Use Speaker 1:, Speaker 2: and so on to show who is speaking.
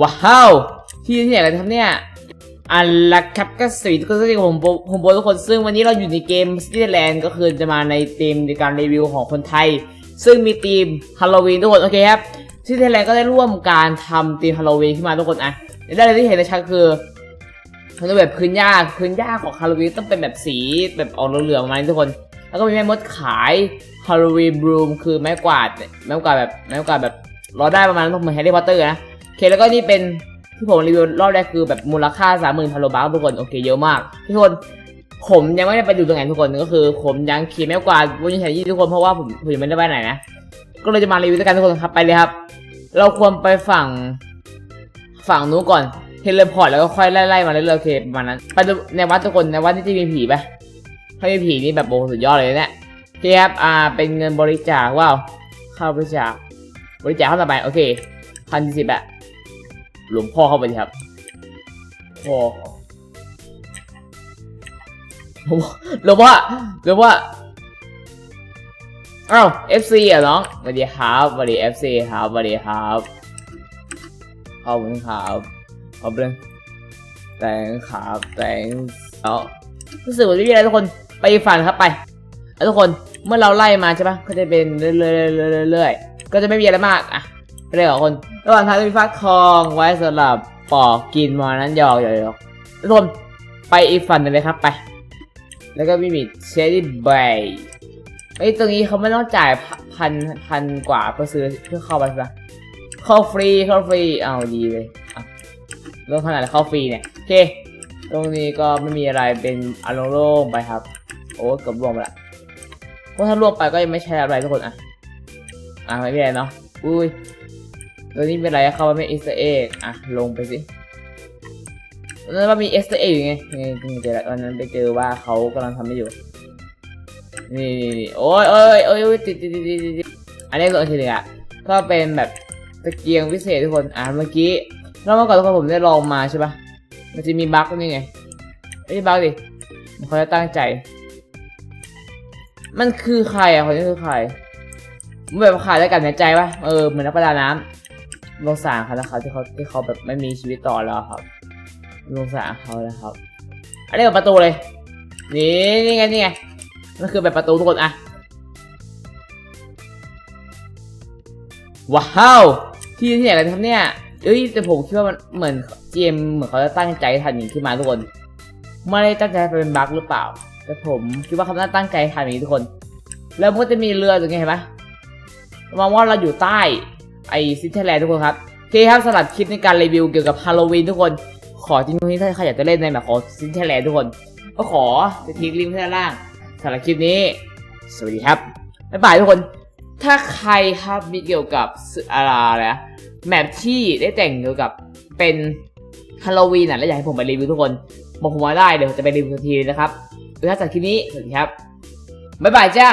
Speaker 1: ว้าวที่ที่ไหนกันครับเนี่ยอันละครับก็สวีทุกคนสวัสดีผมผมโบทุกคนซึ่งวันนี้เราอยู่ในเกม City Land ก็คือจะมาในธีมในการรีวิวของคนไทย ซึ่งมีธีมฮาโลวีนทุกคนโอเคครับ City Land ก็ได้ร่วมการทำธีมฮาโลวีนขึ้นมาทุกคนอะได้เลยที่เห็นในชัดคือมันจะแบบพื้นหญ้าพื้นหญ้าของฮาโลวีนต้องเป็นแบบสีแบบออกเหลืองๆประมาณนี้ทุกคน แล้วก็มีแม่มดขายฮาโลวีนบลูมคือไม้กวาดเนี่ยไม้กวาดแบบไม้กวาดแบบรอได้ประมาณนั้นเหมือนแฮร์รี่พอตเตอร์นะ โอเคแล้วก็นี่เป็นที่ผมรีวิวรอบแรกคือแบบมูลค่าสามหมื่นพาโลบาททุกคนโอเคเยอะมากทุกคนผมยังไม่ได้ไปดูตรงไหนทุกคนก็คือ ผมยังขี่ไม่กว่าดบนยันแถวยี่ทุกคนเพราะว่าผมผมยังไม่ได้ไปไหนนะก็เลยจะมารีวิวด้วยกันทุกคนครับไปเลยครับ เราควรไปฝั่งฝั่งนู้นก่อนเทเลพอร์ตแล้วก็ค่อยไล่ๆมาเรื่อยๆโอเคประมาณนั้นไปในวัดทุกคนในวัดนี่จะมีผีไหมถ้ามีผีนี่แบบโอ้สุดยอดเลยเนี่ยโอเคครับอ่าเป็นเงินบริจาคว้าวเข้าบริจาคบริจาคเข้าต่อไปโอเคพันสิบอะ หลวงพ่อเข้าไปครับพ่อหลวงพ่อหลวงพ่ออ้าว FC อะน้องสวัสดีครับสวัสดี FC ครับสวัสดีครับขอบคุณครับขอบคุณแต่งครับแต่งเอารู้สึกว่าจะมีอะไรทุกคนไปฝันครับไปแล้วทุกคนเมื่อเราไล่มาใช่ปะก็จะเป็นเรื่อยๆเรื่อยๆก็จะไม่มีอะไรมากอะ เรื่องของคนระหว่างทางจะมีฟักทองไว้สำหรับปอกกินมานั้นหยอกหยอกหยอกทุกคนไปอีกฝั่งหนึงเลยครับไป แล้วก็มีมีเชดดี้เบย์ไอ้ตรงนี้เขาไม่ต้องจ่ายพันพันกว่าเพื่อซื้อเพื่อเข้าไปใช่ปะเข้าฟรีเข้าฟรีเอาดีเลยเรื่องขนาดเข้าฟรีเนี่ยโอเคตรงนี้ก็ไม่มีอะไรเป็นอารมณ์โล่งไปครับ โอ้กับรวมไปละเพราะถ้ารวมไปก็ยังไม่ใช่อะไรทุกคนอะอะไม่มีอะไรเนาะอุ้ย ตัวนี้เป็นอะไรเข้ามาเป็นเอสเอ็กอะลงไปสิแล้วว่ามีเอสเอ็กอยู่ไงนี่เจอแล้ววันนั้นไปเจอว่าเขากำลังทำไม่อยู่นี่นี่นี่โอ้ยโอ้ยโอ้ยติดติดติดติดอันนี้ก็โอเคเลยอะก็เป็นแบบตะเกียงพิเศษทุกคน อะเมื่อกี้เราเมื่อก่อนทุกคนผมได้ลองมาใช่ปะมันจะมีบั๊กนี่ไงไม่ใช่บั๊กดิเขาจะตั้งใจ มันคือใครอะคนนี้คือใครมันแบบขาดอากาศหายใจปะเออเหมือนนักประดาน้ำ ลงสารเขานะครับที่เขาที่เขาแบบไม่มีชีวิตต่อแล้วครับ ลงสารเขานะครับ อันนี้แบบประตูเลย นี่นี่ไงนี่ไงนั่นคือแบบประตูทุกคนอะว้าว ที่ที่ไหนกันครับเนี่ยเอ้ยแต่ผมคิดว่ามันเหมือนเจมเหมือนเขาจะตั้งใจทำอย่างนี้ขึ้นมาทุกคน ไม่ได้ตั้งใจเป็นบั๊กหรือเปล่า แต่ผมคิดว่าเขาน่าตั้งใจทำอย่างนี้ทุกคน แล้วมันก็จะมีเรือตรงนี้เห็นไหมมองว่าเราอยู่ใต้ ไอซิทเทอร์แลนด์ทุกคนครับโอเคครับสำหรับคลิปในการรีวิวเกี่ยวกับฮาโลวีนทุกคน ขอทิ้งตรงนี้ถ้าใครอยากจะเล่นในแบบของซิทเทอร์แลนด์ทุกคน ก็ขอจะทิ้งลิงก์ด้านล่างสำหรับคลิปนี้ สวัสดีครับบ๊ายบายทุกคน ถ้าใครครับมีเกี่ยวกับอะไรนะแมปที่ได้แต่งเกี่ยวกับเป็นฮาโลวีนอะแล้วอยากให้ผมไปรีวิวทุกคนบอกผมมาได้เดี๋ยวผมจะไปรีวิวทันทีนะครับถ้าจากคลิปนี้สวัสดีครับบ๊ายบายจ้า